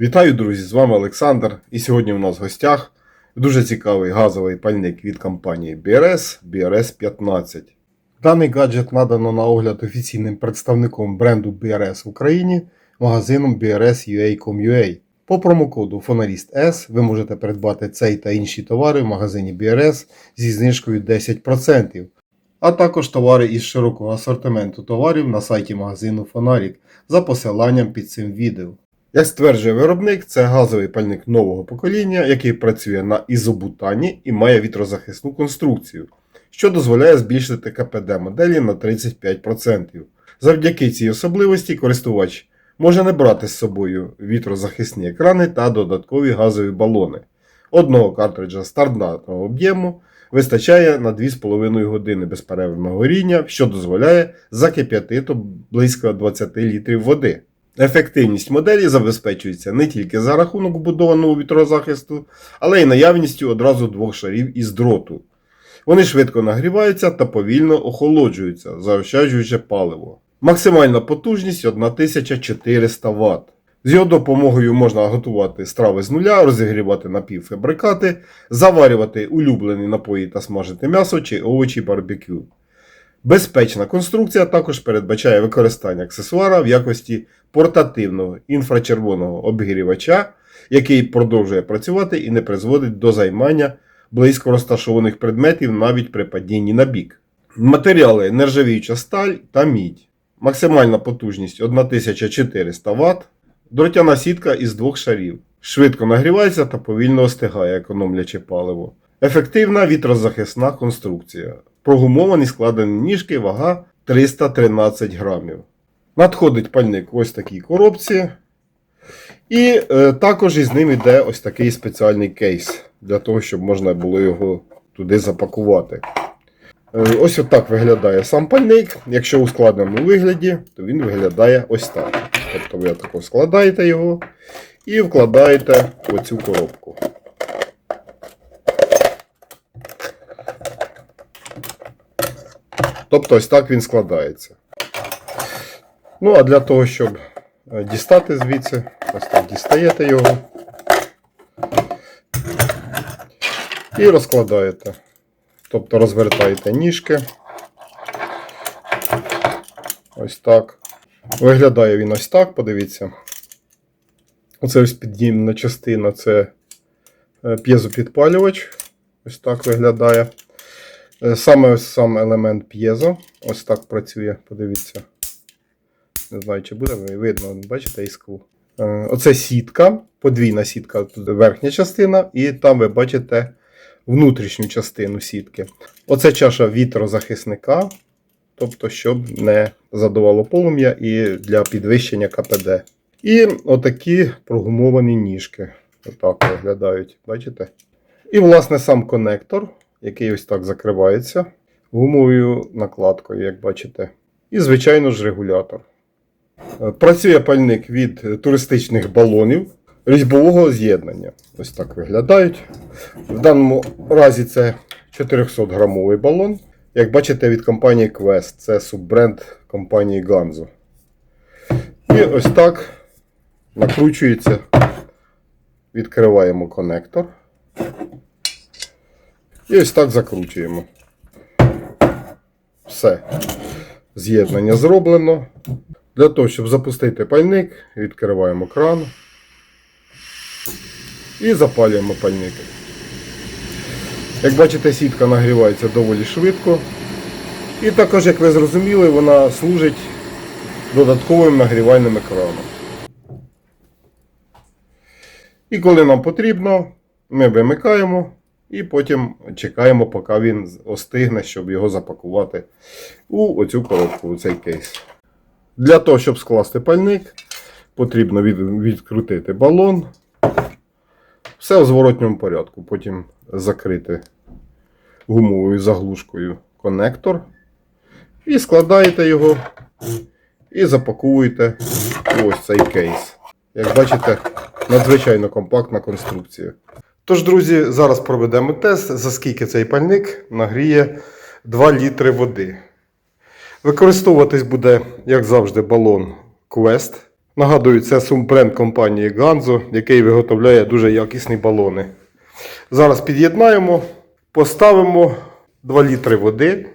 Вітаю, друзі! З вами Олександр. І сьогодні у нас в гостях дуже цікавий газовий пальник від компанії BRS BRS 15. Даний гаджет надано на огляд офіційним представником бренду BRS в Україні магазином BRS.ua.com.ua. По промокоду Фоналіст S ви можете придбати цей та інші товари в магазині BRS зі знижкою 10%, а також товари із широкого асортименту товарів на сайті магазину Фонарік за посиланням під цим відео. Як стверджує виробник, це газовий пальник нового покоління, який працює на ізобутані і має вітрозахисну конструкцію, що дозволяє збільшити КПД моделі на 35%. Завдяки цій особливості користувач може не брати з собою вітрозахисні екрани та додаткові газові балони. Одного картриджа стандартного об'єму вистачає на 2,5 години безперервного горіння, що дозволяє закип'ятити близько 20 літрів води. Ефективність моделі забезпечується не тільки за рахунок вбудованого вітрозахисту, але й наявністю одразу двох шарів із дроту. Вони швидко нагріваються та повільно охолоджуються, заощаджуючи паливо. Максимальна потужність 1400 Вт. З його допомогою можна готувати страви з нуля, розігрівати напівфабрикати, заварювати улюблені напої та смажити м'ясо чи овочі барбекю. Безпечна конструкція також передбачає використання аксесуара в якості портативного інфрачервоного обігрівача, який продовжує працювати і не призводить до займання близько розташованих предметів навіть при падінні на бік. Матеріали нержавіюча сталь та мідь. Максимальна потужність 1400 Вт. Дротяна сітка із двох шарів. Швидко нагрівається та повільно остигає, економлячи паливо. Ефективна вітрозахисна конструкція. Прогумовані складені ніжки, вага 313 грамів. Надходить пальник в ось такій коробці. І е, також із ним йде ось такий спеціальний кейс, для того, щоб можна було його туди запакувати. Е, ось отак виглядає сам пальник. Якщо у складеному вигляді, то він виглядає ось так. Тобто ви тако складаєте його і вкладаєте оцю коробку. Тобто ось так він складається. Ну, а для того, щоб е, дістати звідси, ось так дістаєте його і розкладаєте. Тобто розвертаєте ніжки. Ось так. Виглядає він ось так, подивіться. Оце ось під'ємна частина це е, п'єзопідпалювач. Ось так виглядає. Е, Саме сам елемент п'єзо. Ось так працює, подивіться. Не знаю, чи буде видно, бачите, іскру. Е, Оце сітка, подвійна сітка, тут верхня частина, і там ви бачите внутрішню частину сітки. Оце чаша вітрозахисника, тобто, щоб не задувало полум'я і для підвищення КПД. І отакі прогумовані ніжки. Отак виглядають, бачите? І, власне, сам конектор, який ось так закривається гумовою накладкою, як бачите. І, звичайно ж, регулятор. Е, Працює пальник від туристичних балонів різьбового з'єднання. Ось так виглядають. В даному разі це 400 грамовий балон. Як бачите, від компанії Quest. Це суббренд компанії Ganzo. І ось так накручується. Відкриваємо конектор. І ось так закручуємо. Все. З'єднання зроблено. Для того, щоб запустити пальник, відкриваємо кран і запалюємо пальник. Як бачите, сітка нагрівається доволі швидко. І також, як ви зрозуміли, вона служить додатковим нагрівальним екраном. І коли нам потрібно, ми вимикаємо і потім чекаємо, поки він остигне, щоб його запакувати у оцю коробку, у цей кейс. Для того, щоб скласти пальник, потрібно від, відкрутити балон. Все в зворотньому порядку. Потім закрити гумовою заглушкою конектор. І складаєте його і запаковуєте ось цей кейс. Як бачите, надзвичайно компактна конструкція. Тож, друзі, зараз проведемо тест, за скільки цей пальник нагріє 2 літри води. Використовуватись буде, як завжди, балон Quest Нагадую, це сумбренд компанії Ganzo, який виготовляє дуже якісні балони. Зараз під'єднаємо, поставимо 2 літри води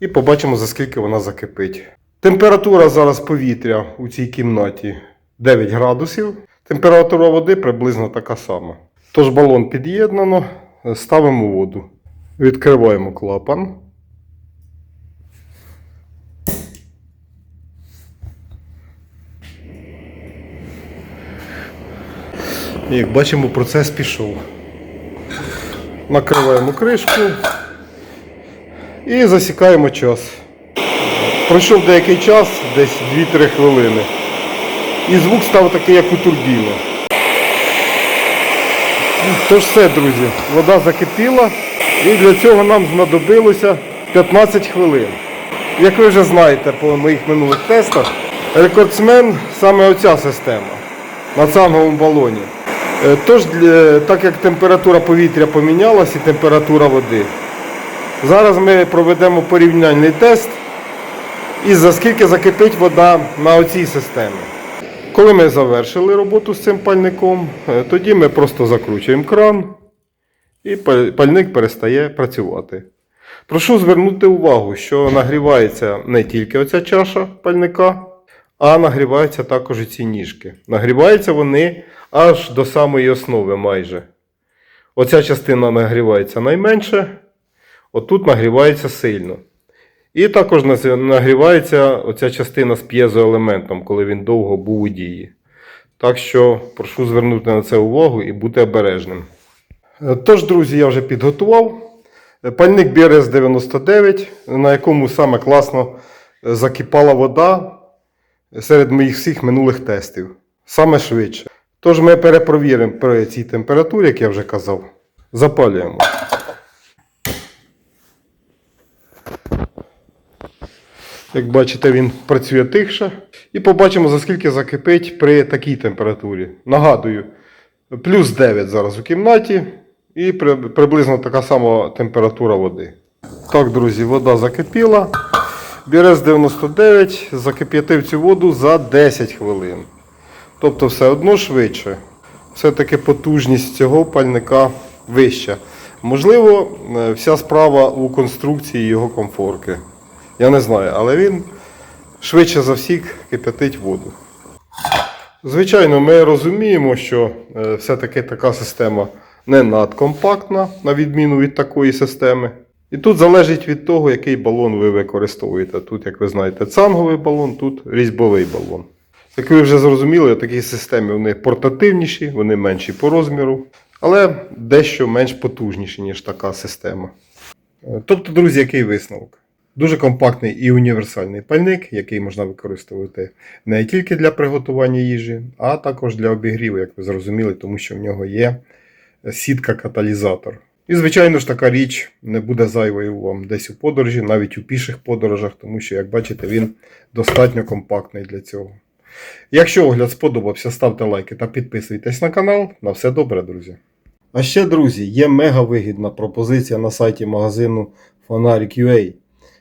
і побачимо, за скільки вона закипить. Температура зараз повітря у цій кімнаті 9 градусів. Температура води приблизно така сама. Тож балон під'єднано, ставимо воду. Відкриваємо клапан. Як бачимо, процес пішов. Накриваємо кришку і засікаємо час. Пройшов деякий час, десь 2-3 хвилини. І звук став такий, як у турбіни. Тож все, друзі, вода закипіла і для цього нам знадобилося 15 хвилин. Як ви вже знаєте по моїх минулих тестах, рекордсмен саме оця система на цанговому балоні. Е, Тож, так як температура повітря помінялась і температура води, зараз ми проведемо порівняльний тест і за скільки закипить вода на оцій системі. Коли ми завершили роботу з цим пальником, е, тоді ми просто закручуємо кран і пальник перестає працювати. Прошу звернути увагу, що нагрівається не тільки оця чаша пальника, а нагріваються також і ці ніжки. Нагріваються вони аж до самої основи майже. Оця частина нагрівається найменше, отут нагрівається сильно. І також нагрівається оця частина з п'єзоелементом, коли він довго був у дії. Так що прошу звернути на це увагу і бути обережним. Е, Тож, друзі, я вже підготував Е, пальник BRS 99, на якому саме класно е, закипала вода серед моїх всіх минулих тестів. Саме швидше. Тож ми перепровіримо при цій температурі, як я вже казав. Запалюємо. Як бачите, він працює тихше. І побачимо, за скільки закипить при такій температурі. Нагадую, плюс 9 зараз у кімнаті і приблизно така сама температура води. Так, друзі, вода закипіла. Бірез 99 закип'ятив цю воду за 10 хвилин. Тобто все одно швидше. Все-таки потужність цього пальника вища. Можливо, е, вся справа у конструкції його комфорки. Я не знаю, але він швидше за всіх кип'ятить воду. Звичайно, ми розуміємо, що е, все-таки така система не надкомпактна, на відміну від такої системи. І тут залежить від того, який балон ви використовуєте. Тут, як ви знаєте, цанговий балон, тут різьбовий балон. Як ви вже зрозуміли, такі системи вони портативніші, вони менші по розміру, але дещо менш потужніші, ніж така система. Е, Тобто, друзі, який висновок? Дуже компактний і універсальний пальник, який можна використовувати не тільки для приготування їжі, а також для обігріву, як ви зрозуміли, тому що в нього є сітка-каталізатор. І, звичайно ж, така річ не буде зайвою вам десь у подорожі, навіть у піших подорожах, тому що, як бачите, він достатньо компактний для цього. Якщо огляд сподобався, ставте лайки та підписуйтесь на канал. На все добре, друзі. А ще, друзі, є мега вигідна пропозиція на сайті магазину Фонарик.ua.